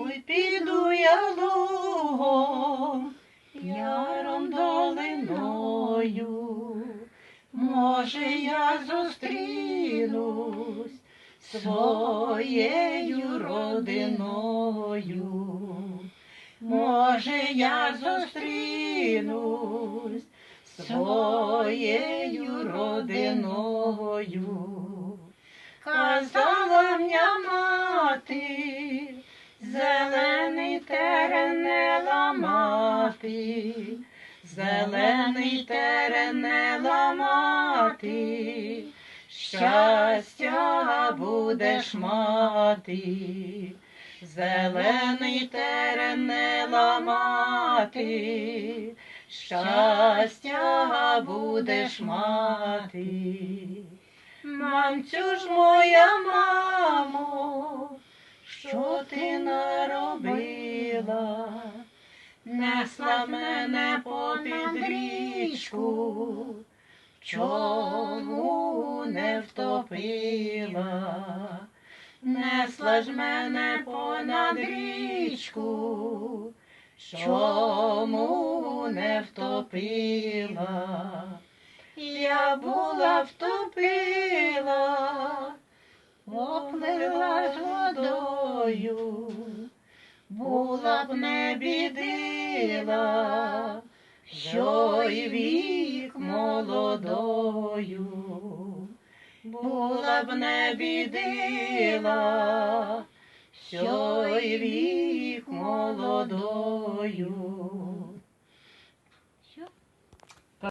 Ой, піду я лугом, яром долиною, може, я зустрінусь своєю родиною. Може, я зустрінусь своєю родиною. Казала м'я мати, зелений терен не ламати, зелений терен не ламати, щастя будеш мати, зелений терен не ламати, щастя будеш мати. Мамцю ж моя мамо, що ти наробила? Несла мене попід річку, чому не втопила? Несла ж мене понад річку, чому не втопила? Я була втопила, оплила ж водою, була б не бідила, що й вік молодою, була б не бідила, що й вік молодою.